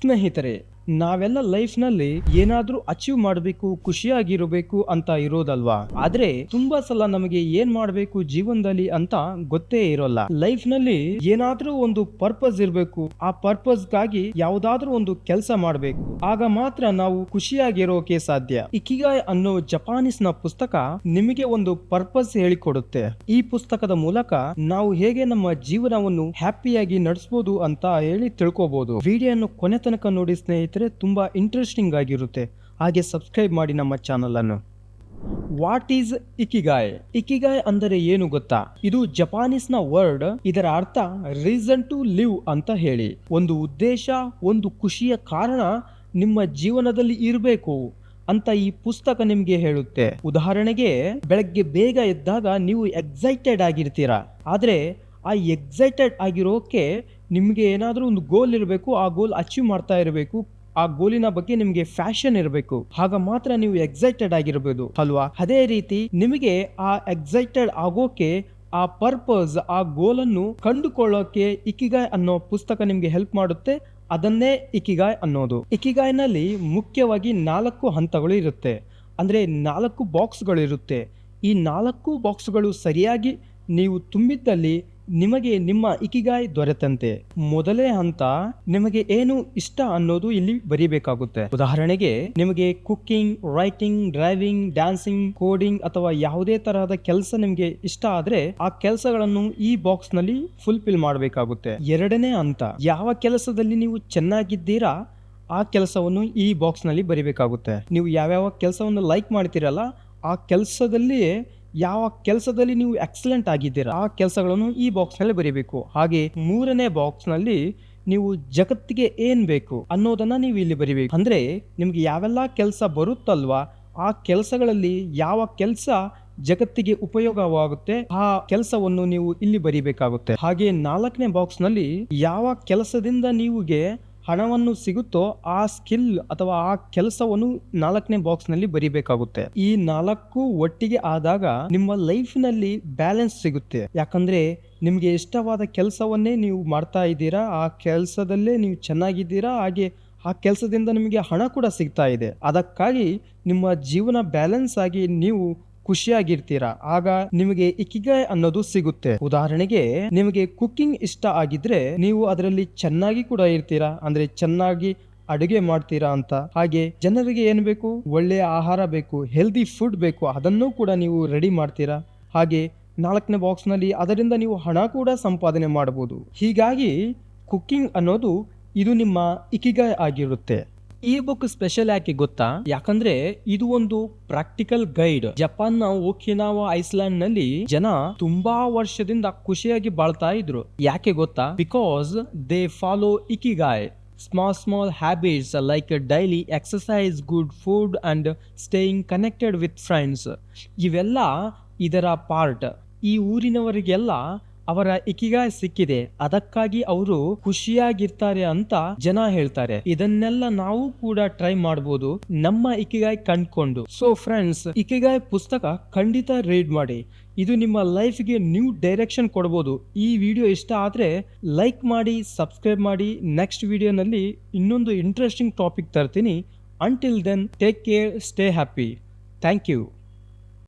ಸ್ನೇಹಿತರೆ ನಾವೆಲ್ಲ ಲೈಫ್ನಲ್ಲಿ ಏನಾದ್ರೂ ಅಚೀವ್ ಮಾಡಬೇಕು, ಖುಷಿಯಾಗಿರಬೇಕು ಅಂತ ಇರೋದಲ್ವಾ? ಆದ್ರೆ ತುಂಬಾ ಸಲ ನಮಗೆ ಏನ್ ಮಾಡಬೇಕು ಜೀವನದಲ್ಲಿ ಅಂತ ಗೊತ್ತೇ ಇರೋಲ್ಲ. ಲೈಫ್ನಲ್ಲಿ ಏನಾದ್ರೂ ಒಂದು ಪರ್ಪಸ್ ಇರಬೇಕು. ಆ ಪರ್ಪಸ್ಗಾಗಿ ಯಾವ್ದಾದ್ರೂ ಒಂದು ಕೆಲಸ ಮಾಡಬೇಕು. ಆಗ ಮಾತ್ರ ನಾವು ಖುಷಿಯಾಗಿರೋಕೆ ಸಾಧ್ಯ. ಇಕಿಗಾಯ್ ಅನ್ನೋ ಜಪಾನೀಸ್ನ ಪುಸ್ತಕ ನಿಮಗೆ ಒಂದು ಪರ್ಪಸ್ ಹೇಳಿಕೊಡುತ್ತೆ. ಈ ಪುಸ್ತಕದ ಮೂಲಕ ನಾವು ಹೇಗೆ ನಮ್ಮ ಜೀವನವನ್ನು ಹ್ಯಾಪಿಯಾಗಿ ನಡೆಸಬಹುದು ಅಂತ ಹೇಳಿ ತಿಳ್ಕೊಬಹುದು ವಿಡಿಯೋ ಕೊನೆ ತನಕ ನೋಡಿ ಸ್ನೇಹಿತರೆ ತುಂಬಾ ಇಂಟ್ರೆಸ್ಟಿಂಗ್ ಆಗಿರುತ್ತೆ. ಹಾಗೆ ಸಬ್ಸ್ಕ್ರೈಬ್ ಮಾಡಿ ನಮ್ಮ ಚಾನಲನ್ನು ವಾಟ್ ಈಸ್ ಇಕಿಗಾಯ್ ಇಕಿಗಾಯ್ ಅಂದರೆ ಏನು ಗೊತ್ತಾ? ಇದು ಜಪಾನೀಸ್ನ ವರ್ಡ್ ಇದರ ಅರ್ಥ ರೀಸನ್ ಟು ಲಿವ್ ಅಂತ ಹೇಳಿ. ಒಂದು ಉದ್ದೇಶ, ಒಂದು ಖುಷಿಯ ಕಾರಣ ನಿಮ್ಮ ಜೀವನದಲ್ಲಿ ಇರಬೇಕು ಅಂತ ಈ ಪುಸ್ತಕ ನಿಮ್ಗೆ ಹೇಳುತ್ತೆ. ಉದಾಹರಣೆಗೆ, ಬೆಳಗ್ಗೆ ಬೇಗ ಎದ್ದಾಗ ನೀವು ಎಕ್ಸೈಟೆಡ್ ಆಗಿರ್ತೀರಾ. ಆದ್ರೆ, ಆ ಎಕ್ಸೈಟೆಡ್ ಆಗಿರೋಕೆ ನಿಮ್ಗೆ ಏನಾದರೂ ಒಂದು ಗೋಲ್ ಇರಬೇಕು, ಆ ಗೋಲ್ ಅಚೀವ್ ಮಾಡ್ತಾ ಇರಬೇಕು. ಆ ಗೋಲಿನ ಬಗ್ಗೆ ನಿಮಗೆ ಫ್ಯಾಷನ್ ಇರಬೇಕು. ಆಗ ಮಾತ್ರ ನೀವು ಎಕ್ಸೈಟೆಡ್ ಆಗಿರಬಹುದು ಅಲ್ವಾ? ಅದೇ ರೀತಿ ನಿಮಗೆ ಆ ಎಕ್ಸೈಟೆಡ್ ಆಗೋಕೆ, ಆ ಪರ್ಪಸ್ ಆ ಗೋಲನ್ನು ಕಂಡುಕೊಳ್ಳೋಕೆ ಇಕಿಗಾಯ್ ಅನ್ನೋ ಪುಸ್ತಕ ನಿಮ್ಗೆ ಹೆಲ್ಪ್ ಮಾಡುತ್ತೆ. ಅದನ್ನೇ ಇಕಿಗಾಯ್ ಅನ್ನೋದು. ಇಕಿಗಾಯ್ನಲ್ಲಿ ಮುಖ್ಯವಾಗಿ ನಾಲ್ಕು ಹಂತಗಳು ಇರುತ್ತೆ. ಅಂದ್ರೆ ನಾಲ್ಕು ಬಾಕ್ಸ್ಗಳು ಇರುತ್ತೆ ಈ ನಾಲ್ಕು ಬಾಕ್ಸ್ಗಳು ಸರಿಯಾಗಿ ನೀವು ತುಂಬಿದ್ದಲ್ಲಿ ನಿಮಗೆ ನಿಮ್ಮ ಇಕಿಗಾಯ್ ದೊರೆತಂತೆ. ಮೊದಲೇ ಹಂತ ನಿಮಗೆ ಏನು ಇಷ್ಟ ಅನ್ನೋದು ಇಲ್ಲಿ ಬರೀಬೇಕಾಗುತ್ತೆ. ಉದಾಹರಣೆಗೆ, ನಿಮಗೆ cooking, writing, driving, dancing, coding ಅಥವಾ ಯಾವುದೇ ತರಹದ ಕೆಲಸ ನಿಮಗೆ ಇಷ್ಟ ಆದ್ರೆ, ಆ ಕೆಲಸಗಳನ್ನು ಈ ಬಾಕ್ಸ್ನಲ್ಲಿ ಫುಲ್ಫಿಲ್ ಮಾಡಬೇಕಾಗುತ್ತೆ. ಎರಡನೇ ಹಂತ ಯಾವ ಕೆಲಸದಲ್ಲಿ ನೀವು ಚೆನ್ನಾಗಿದ್ದೀರಾ, ಆ ಕೆಲಸವನ್ನು ಈ ಬಾಕ್ಸ್ನಲ್ಲಿ ಬರಿಬೇಕಾಗುತ್ತೆ. ನೀವು ಯಾವ್ಯಾವ ಕೆಲಸವನ್ನು ಲೈಕ್ ಮಾಡ್ತೀರಲ್ಲ, ಆ ಕೆಲಸದಲ್ಲಿ ಯಾವ ಕೆಲಸದಲ್ಲಿ ನೀವು ಎಕ್ಸಲೆಂಟ್ ಆಗಿದ್ದೀರಾ, ಆ ಕೆಲಸಗಳನ್ನು ಈ ಬಾಕ್ಸ್ನಲ್ಲಿ ಬರೀಬೇಕು. ಹಾಗೆ ಮೂರನೇ ಬಾಕ್ಸ್ನಲ್ಲಿ ನೀವು ಜಗತ್ತಿಗೆ ಏನ್ ಬೇಕು ಅನ್ನೋದನ್ನ ನೀವು ಇಲ್ಲಿ ಬರಿಬೇಕು. ಅಂದ್ರೆ ನಿಮ್ಗೆ ಯಾವೆಲ್ಲ ಕೆಲಸ ಬರುತ್ತಲ್ವಾ, ಆ ಕೆಲಸಗಳಲ್ಲಿ ಯಾವ ಕೆಲಸ ಜಗತ್ತಿಗೆ ಉಪಯೋಗವಾಗುತ್ತೆ, ಆ ಕೆಲಸವನ್ನು ನೀವು ಇಲ್ಲಿ ಬರಿಬೇಕಾಗುತ್ತೆ. ಹಾಗೆ ನಾಲ್ಕನೇ ಬಾಕ್ಸ್ನಲ್ಲಿ ಯಾವ ಕೆಲಸದಿಂದ ನೀವುಗೆ ಹಣವನ್ನು ಸಿಗುತ್ತೋ ಆ ಸ್ಕಿಲ್ ಅಥವಾ ಆ ಕೆಲಸವನ್ನು ನಾಲ್ಕನೇ ಬಾಕ್ಸ್ನಲ್ಲಿ ಬರಿಬೇಕಾಗುತ್ತೆ. ಈ ನಾಲ್ಕು ಒಟ್ಟಿಗೆ ಆದಾಗ ನಿಮ್ಮ ಲೈಫ್ನಲ್ಲಿ ಬ್ಯಾಲೆನ್ಸ್ ಸಿಗುತ್ತೆ. ಯಾಕಂದ್ರೆ ನಿಮಗೆ ಇಷ್ಟವಾದ ಕೆಲಸವನ್ನೇ ನೀವು ಮಾಡ್ತಾ ಇದ್ದೀರಾ, ಆ ಕೆಲಸದಲ್ಲೇ ನೀವು ಚೆನ್ನಾಗಿದ್ದೀರಾ, ಹಾಗೆ ಆ ಕೆಲಸದಿಂದ ನಿಮಗೆ ಹಣ ಕೂಡ ಸಿಗ್ತಾ ಇದೆ. ಅದಕ್ಕಾಗಿ ನಿಮ್ಮ ಜೀವನ ಬ್ಯಾಲೆನ್ಸ್ ಆಗಿ ನೀವು ಖುಷಿಯಾಗಿರ್ತೀರಾ? ಆಗ ನಿಮಗೆ ಇಕ್ಕಿಗಾಯ್ ಅನ್ನೋದು ಸಿಗುತ್ತೆ. ಉದಾಹರಣೆಗೆ, ನಿಮಗೆ ಕುಕ್ಕಿಂಗ್ ಇಷ್ಟ ಆಗಿದ್ರೆ ನೀವು ಅದರಲ್ಲಿ ಚೆನ್ನಾಗಿ ಕೂಡ ಇರ್ತೀರಾ? ಅಂದ್ರೆ ಚೆನ್ನಾಗಿ ಅಡುಗೆ ಮಾಡ್ತೀರಾ ಅಂತ. ಹಾಗೆ ಜನರಿಗೆ ಏನು ಬೇಕು? ಒಳ್ಳೆಯ ಆಹಾರ ಬೇಕು ಹೆಲ್ದಿ ಫುಡ್ ಬೇಕು, ಅದನ್ನು ಕೂಡ ನೀವು ರೆಡಿ ಮಾಡ್ತೀರಾ? ಹಾಗೆ ನಾಲ್ಕನೇ ಬಾಕ್ಸ್ನಲ್ಲಿ ಅದರಿಂದ ನೀವು ಹಣ ಕೂಡ ಸಂಪಾದನೆ ಮಾಡಬಹುದು ಹೀಗಾಗಿ ಕುಕ್ಕಿಂಗ್ ಅನ್ನೋದು ಇದು ನಿಮ್ಮ ಇಕಿಗಾಯ್ ಆಗಿರುತ್ತೆ. ಈ ಬುಕ್ ಸ್ಪೆಷಲ್ ಯಾಕೆ ಗೊತ್ತಾ? ಯಾಕಂದ್ರೆ ಇದು ಒಂದು ಪ್ರಾಕ್ಟಿಕಲ್ ಗೈಡ್. ಜಪಾನ್ನ ಓಕಿನಾವಾ ಐಸ್ಲ್ಯಾಂಡ್ನಲ್ಲಿ ಜನ ತುಂಬಾ ವರ್ಷದಿಂದ ಖುಷಿಯಾಗಿ ಬಾಳ್ತಾ ಇದ್ರು. ಯಾಕೆ ಗೊತ್ತಾ? Because they follow ikigai. Small small habits like daily exercise good food and staying connected with friends. ಇವೆಲ್ಲ ಇದರ ಪಾರ್ಟ್. ಈ ಊರಿನವರಿಗೆಲ್ಲ ಅವರ ಇಕಿಗಾಯ್ ಸಿಕ್ಕಿದೆ. ಅದಕ್ಕಾಗಿ ಅವರು ಖುಷಿಯಾಗಿರ್ತಾರೆ ಅಂತ ಜನ ಹೇಳ್ತಾರೆ. ಇದನ್ನೆಲ್ಲ ನಾವು ಕೂಡ ಟ್ರೈ ಮಾಡಬಹುದು ನಮ್ಮ ಇಕಿಗಾಯ್ ಕಂಡ್ಕೊಂಡು. ಸೊ ಫ್ರೆಂಡ್ಸ್ ಇಕಿಗಾಯ್ ಪುಸ್ತಕ ಖಂಡಿತ ರೀಡ್ ಮಾಡಿ. ಇದು ನಿಮ್ಮ ಲೈಫ್ಗೆ ನ್ಯೂ ಡೈರೆಕ್ಷನ್ ಕೊಡ್ಬೋದು. ಈ ವಿಡಿಯೋ ಇಷ್ಟ ಆದರೆ ಲೈಕ್ ಮಾಡಿ ಸಬ್ಸ್ಕ್ರೈಬ್ ಮಾಡಿ. ನೆಕ್ಸ್ಟ್ ವಿಡಿಯೋನಲ್ಲಿ ಇನ್ನೊಂದು ಇಂಟ್ರೆಸ್ಟಿಂಗ್ ಟಾಪಿಕ್ ತರ್ತೀನಿ. Until then take care stay happy thank you